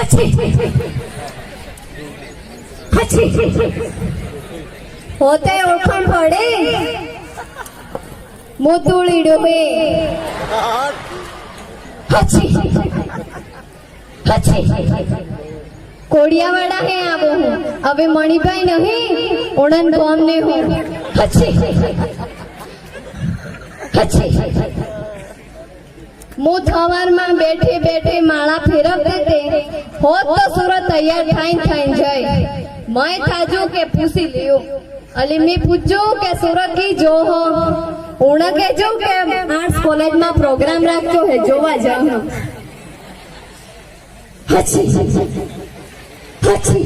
હછી હછી હોતે ઓળખાણ પડે. મોતુળી ડૂબે. હછી કોડિયાવાડા હે આવો હું હવે મણિભાઈ નહીં ઓણન ગોમ ને હું. હછી હછી હું સવારમાં બેઠે બેઠે માળા ફેરવતે તે હોત તો સુરત તૈયાર થાઈને થાઈને જાય મય થાજું કે પૂછી લ્યો. અલી મેં પૂછ્યું કે સુરત કી જો હો. ઉણા કેજો કે આર્ટ્સ કોલેજમાં પ્રોગ્રામ રાખજો હે, જોવા જાઉં હચી. હચી.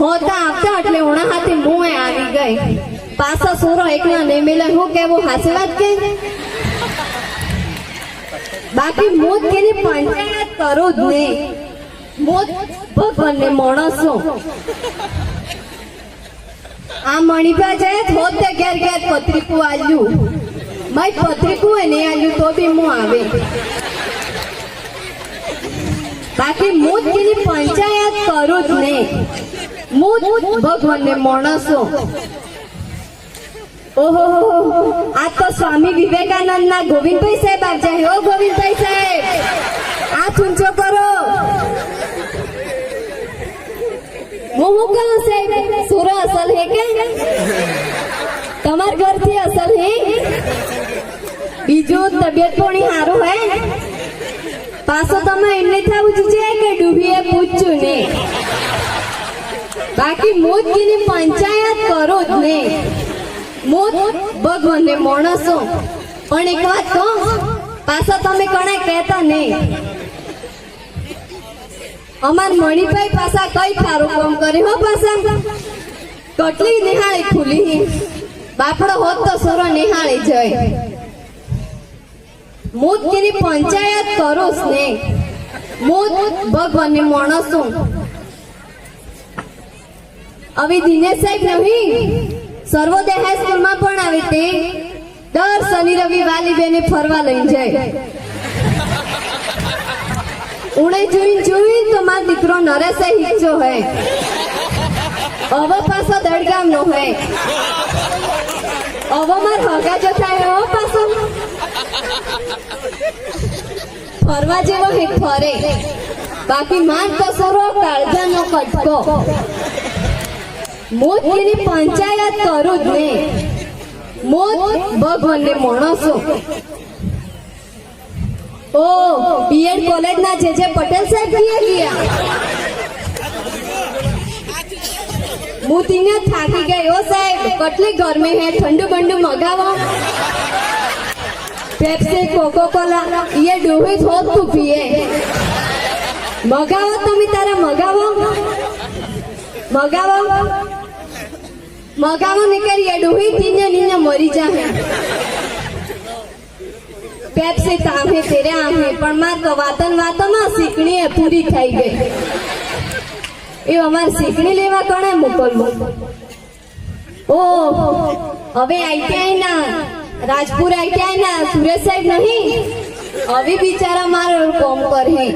હોતા આવતા એટલે ઉણા હાથે મું આવી ગઈ. પાછો સુરો એકલા નહીં મિલે. હું કેવું? હાસી વાત કે? બાકી મોત કેની પંચાયત કરો જ નહીં. મોત ભગવાનને માણસો. આ મણિભા જાય હોત તે ઘેર ઘેર પત્રિકું આલ્યું. મારી પત્રિકું એ નહીં આલ્યું તો બી હું આવે. બાકી મોત કેની પંચાયત કરો જ નહીં. મોત ભગવાનને માણસો. ઓહો આ તો સ્વામી વિવેકાનંદ ના ગોવિંદભાઈ સાહેબ આપ જાય હો ગોવિંદભાઈ સાહેબ. આ ઊંચો કરો. હું હું કહું સાહેબ? સુરો અસલ હે કે? તમાર ઘરથી અસલ હે? બીજું તબિયત પોણી સારું હે? પાછો તમે એમને થવું જોઈએ કે ડૂબીએ પૂછ્યું ને? બાકી મોદગીની પંચાયત કરો જ નહીં મોત ભગવાનને માણસો. પણ એક વાત કહું, પાછા તમે કણે કહેતા નહીં. અમાર મણિભાઈ પાછા કઈ સારું કામ કરે હો પાછા? કટલી નિહાળી ખુલી. બાપડો હોત તો સોરો નિહાળી જાય. મૂત કેની પંચાયત કરો ને મોત ભગવાનને માણસો. હવે દિનેશ સાહેબ નહીં. સર્વોદય સ્કૂલમાં પણ આવી તે દર શનિ રવિ વાલી બેને ફરવા લઈ જાય. ઉણે જોઈ જોઈ તો માર દીકરો નરેશ હિચ્ચો હે હવે પાછો દડગામ નો હે હવે માર હગા જો થાય હો પાછો. ફરવા જેવો હે ફરે. બાકી માર તો સરો કાળજાનો કટકો. મોત એની પંચાયત કરું જ નહીં. મોત ભગવાનને માણસો. ઓ બીએડ કોલેજ ના જે જે પટેલ સાહેબ ગયા ગયા. હું તીને થાકી ગઈ ઓ સાહેબ, કેટલી ગરમી હે? ઠંડુ બંડુ મગાવો. પેપ્સી કોકો કોલા એ ડોહી થોત તું પીએ. મગાવો તમે તારા મગાવો. મગાવો. મગાવો નીકળીએ ડોહી થઈને નીને મરી જાહે. પેપ્સી તામે તેરે આમે પણ માર તો વાતન વાતમાં શીખણી પૂરી થઈ ગઈ. એ અમારે શીખણી લેવા કણે મોકલવું? ઓ, હવે આઈટીઆઈ ના, રાજપુર આઈટીઆઈ ના, સુરેશ સાહેબ નહીં? હવે બિચારા મારો કોમ કરે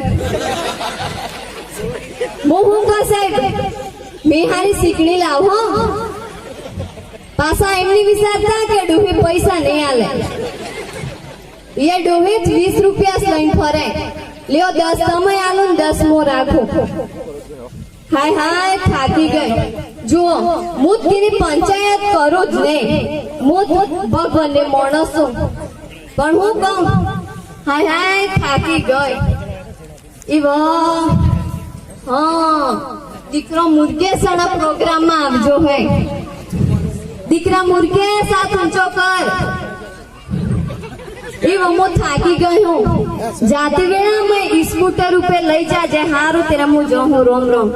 હું હું સાહેબ, મેં હારી શીખણી લાવો. પાછા એમની વિચારતા કે ડોહી પૈસા નહીં આલે? એ ડોહી જ વીસ રૂપિયા લઈને ફરે. લ્યો, દસ તમે આલો ને દસ મો રાખો. હાય હાય, થાકી ગઈ. જુઓ મુદગીરી પંચાયત કરો જ નહીં. મુદ ભગવાનને માણસો. પણ હું કહું, હાય હાય, થાકી ગઈ. વાહ હા, દીકરો મુર્ગેસણા પ્રોગ્રામમાં આવજો હે. દીકરા મુર્ગે હાથ ઊંચો કર. એ હું થાકી ગયો જાતે વેળા મેં સ્કૂટર ઉપર લઈ જાજે, હારું તેરા હું જો હું રોમ રોમ.